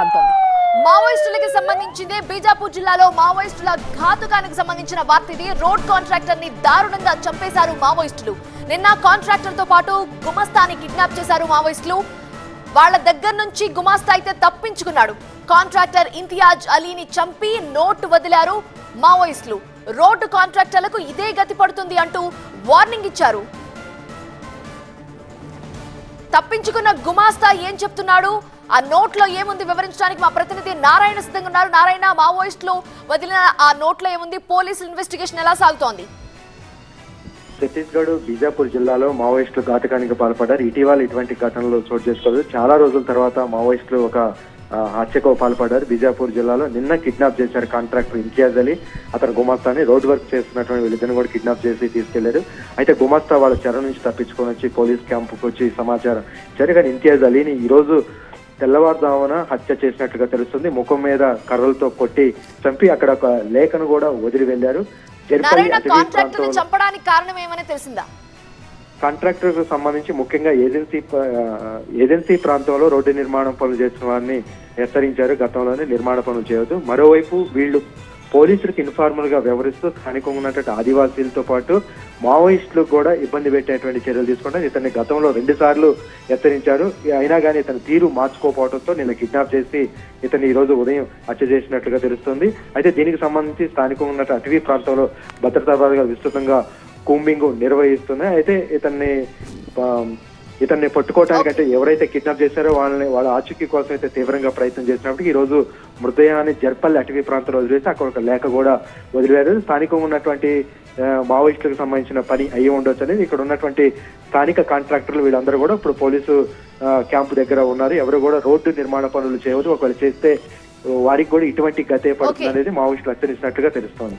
కంటోంది. మావోయిస్టులకి సంబంధించింది బీజాపూర్ జిల్లాలో మావోయిస్టుల ఘాతుకానికి సంబంధించిన వార్త ఇది రోడ్ కాంట్రాక్టర్ని దారుణంగా చంపేశారు మావోయిస్టులు. నిన్న కాంట్రాక్టర్తో పాటు గుమస్తాని కిడ్నాప్ చేశారు మావోయిస్టులు. వాళ్ళ దగ్గర నుంచి గుమాస్తా అయితే తప్పించుకున్నాడు. కాంట్రాక్టర్ ఇంతియాజ్ అలీని చంపి నోటు వదిలారు మావోయిస్టులు. రోడ్డు కాంట్రాక్టర్లకు ఇదే గతి పడుతుంది అంటూ వార్నింగ్ ఇచ్చారు. తప్పించుకున్న గుమాస్తా ఏం చెప్తున్నాడు? ఆ నోట్లో ఏముంది వివరించడానికి మా ప్రతినిధి నారాయణ సిద్ధంగా ఉన్నారు. నారాయణ మావోయిస్టులు వదిలిన ఆ నోట్లో ఏముంది? పోలీసులు ఇన్వెస్టిగేషన్ ఎలా సాగుతోంది? ఛత్తీస్గఢ్ బీజాపూర్ జిల్లాలో మావోయిస్టులు ఘాతకానికి పాల్పడ్డారు. ఇటీవల ఇటువంటి ఘటనలు చోటు చేసుకోలేదు. చాలా రోజుల తర్వాత మావోయిస్టులు ఒక హత్యకు పాల్పడ్డారు. బీజాపూర్ జిల్లాలో నిన్న కిడ్నాప్ చేశారు కాంట్రాక్టర్ ఇంతియాజ్ అలీ. అతను గుమాస్తాని రోడ్ వర్క్ చేస్తున్నటువంటి వీళ్ళిద్దరిని కూడా కిడ్నాప్ చేసి తీసుకెళ్ళారు. అయితే గుమాస్తా వాళ్ళ చెర నుంచి తప్పించుకొని వచ్చి పోలీస్ క్యాంపుకు వచ్చి సమాచారం. ఇచ్చారు ఇంతియాజ్ అలీని ఈ రోజు తెల్లవారుజామున హత్య చేసినట్లుగా తెలుస్తుంది. ముఖం మీద కర్రలతో కొట్టి చంపి అక్కడ ఒక లేఖను కూడా వదిలి వెళ్ళారు చంపడానికి కారణం ఏమని తెలిసిందా? కాంట్రాక్టర్కు సంబంధించి ముఖ్యంగా ఏజెన్సీ ఏజెన్సీ ప్రాంతంలో రోడ్డు నిర్మాణం పనులు చేసిన వారిని హెచ్చరించారు. గతంలోనే నిర్మాణ పనులు చేయొద్దు. మరోవైపు వీళ్ళు పోలీసులకు ఇన్ఫార్మల్గా వ్యవహరిస్తూ స్థానికంగా ఉన్నటువంటి ఆదివాసీలతో పాటు మావోయిస్టులకు కూడా ఇబ్బంది పెట్టేటువంటి చర్యలు తీసుకుంటారు. ఇతన్ని గతంలో రెండు సార్లు హెచ్చరించారు. అయినా కానీ ఇతని తీరు మార్చుకోపోవడంతో నిన్న కిడ్నాప్ చేసి ఇతన్ని ఈ రోజు ఉదయం హత్య చేసినట్లుగా తెలుస్తుంది. అయితే దీనికి సంబంధించి స్థానికంగా ఉన్న అటవీ ప్రాంతంలో భద్రతా బలగాలు విస్తృతంగా కూంబింగ్ నిర్వహిస్తున్నాయి. అయితే ఇతన్ని ఇతన్ని పట్టుకోవడానికి అంటే ఎవరైతే కిడ్నాప్ చేశారో వాళ్ళని వాళ్ళ ఆచూకీ కోసం అయితే తీవ్రంగా ప్రయత్నం చేసినప్పటికీ ఈ రోజు మృతదేహాన్ని జర్పల్లి అటవీ ప్రాంతంలో వదిలేసి అక్కడ ఒక లేఖ కూడా వదిలేరు స్థానికంగా ఉన్నటువంటి మావోయిస్టులకు సంబంధించిన పని అయ్యి ఉండొచ్చు అనేది ఇక్కడ ఉన్నటువంటి స్థానిక కాంట్రాక్టర్లు వీళ్ళందరూ కూడా ఇప్పుడు పోలీసు క్యాంపు దగ్గర ఉన్నారు. ఎవరు కూడా రోడ్డు నిర్మాణ పనులు చేయవద్దు. ఒకవేళ చేస్తే వారికి కూడా ఇటువంటి గతే పడుతుంది. అనేది మావోయిస్టులు హెచ్చరించినట్లుగా తెలుస్తోంది.